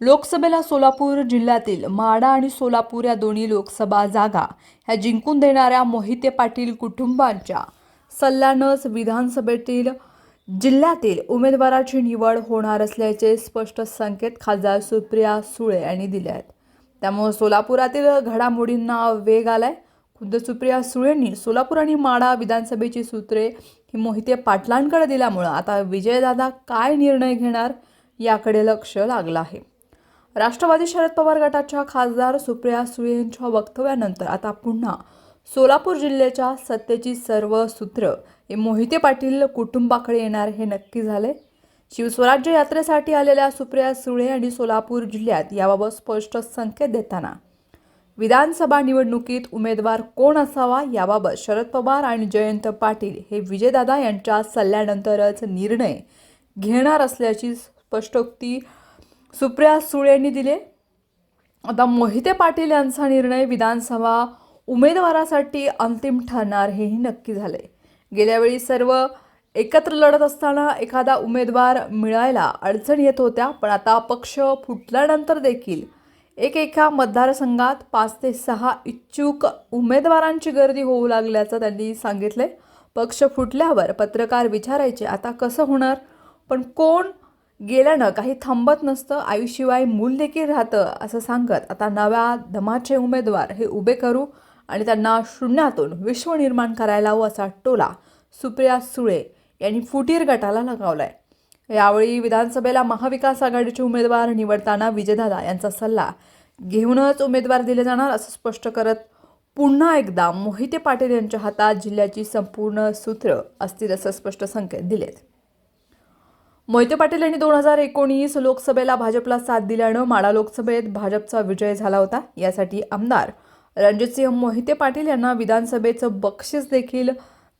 लोकसभेला सोलापूर जिल्ह्यातील माडा आणि सोलापूर या दोन्ही लोकसभा जागा ह्या जिंकून देणाऱ्या मोहिते पाटील कुटुंबांच्या सल्ल्यानंच विधानसभेतील जिल्ह्यातील उमेदवाराची निवड होणार असल्याचे स्पष्ट संकेत खासदार सुप्रिया सुळे यांनी दिले आहेत. त्यामुळे सोलापुरातील घडामोडींना वेग आलाय. खुद्द सुप्रिया सुळेंनी सोलापूर आणि माडा विधानसभेची सूत्रे ही मोहिते पाटलांकडे दिल्यामुळं आता विजयदादा काय निर्णय घेणार याकडे लक्ष लागलं आहे. राष्ट्रवादी शरद पवार गटाच्या खासदार सुप्रिया सुळे यांच्या वक्तव्यानंतर आता पुन्हा सोलापूर जिल्ह्याच्या सत्तेची सर्व सूत्र हे मोहिते पाटील कुटुंबाकडे येणार हे नक्की झाले शिवस्वराज्य यात्रेसाठी आलेल्या सुप्रिया सुळे आणि सोलापूर जिल्ह्यात याबाबत स्पष्ट संकेत देताना विधानसभा निवडणुकीत उमेदवार कोण असावा याबाबत शरद पवार आणि जयंत पाटील हे विजयदादा यांच्या सल्ल्यानंतरच निर्णय घेणार असल्याची स्पष्टोक्ती सुप्रिया सुळे यांनी दिले. आता मोहिते पाटील यांचा निर्णय विधानसभा उमेदवारासाठी अंतिम ठरणार हेही नक्की झाले गेल्यावेळी सर्व एकत्र लढत असताना एखादा उमेदवार मिळायला अडचण येत होत्या पण आता पक्ष फुटल्यानंतर देखील एकेका मतदारसंघात पाच ते सहा इच्छुक उमेदवारांची गर्दी होऊ लागल्याचं त्यांनी सांगितले पक्ष फुटल्यावर पत्रकार विचारायचे आता कसं होणार? पण कोण गेल्यानं काही थांबत नसतं आयुशिवाय मूल देखील राहतं असं सांगत आता नव्या दमाचे उमेदवार हे उभे करू आणि त्यांना शून्यातून विश्व निर्माण करायला हवं असा टोला सुप्रिया सुळे यांनी फुटीर गटाला लगावलाय. यावेळी विधानसभेला महाविकास आघाडीचे उमेदवार निवडताना विजयदादा यांचा सल्ला घेऊनच उमेदवार दिले जाणार असं स्पष्ट करत पुन्हा एकदा मोहिते पाटील यांच्या हातात जिल्ह्याची संपूर्ण सूत्र असतील असं स्पष्ट संकेत दिलेत. मोहिते पाटील यांनी दोन हजार एकोणीस लोकसभेला भाजपला साथ दिल्यानं माडा लोकसभेत भाजपचा विजय झाला होता. यासाठी आमदार रणजितसिंह मोहिते पाटील यांना विधानसभेचं बक्षीस देखील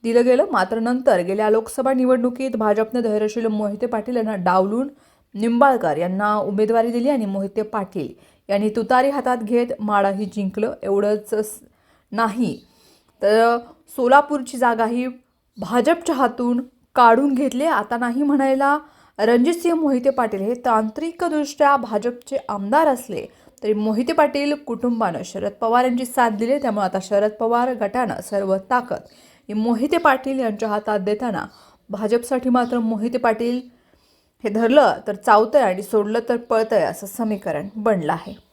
दिलं गेलं. मात्र नंतर गेल्या लोकसभा निवडणुकीत भाजपने धैर्यशील मोहिते पाटील यांना डावलून निंबाळकर यांना उमेदवारी दिली आणि मोहिते पाटील यांनी तुतारी हातात घेत माडाही जिंकलं. एवढंच नाही तर सोलापूरची जागाही भाजपच्या हातून काढून घेतली. आता नाही म्हणायला रणजितसिंह मोहिते पाटील हे तांत्रिकदृष्ट्या भाजपचे आमदार असले तरी मोहिते पाटील कुटुंबानं शरद पवार यांची साथ दिली त्यामुळे आता शरद पवार गटानं सर्व ताकद ही मोहिते पाटील यांच्या हातात देताना भाजपसाठी मात्र मोहिते पाटील हे धरलं तर चावतंय आणि सोडलं तर पळतंय असं समीकरण बनलं आहे.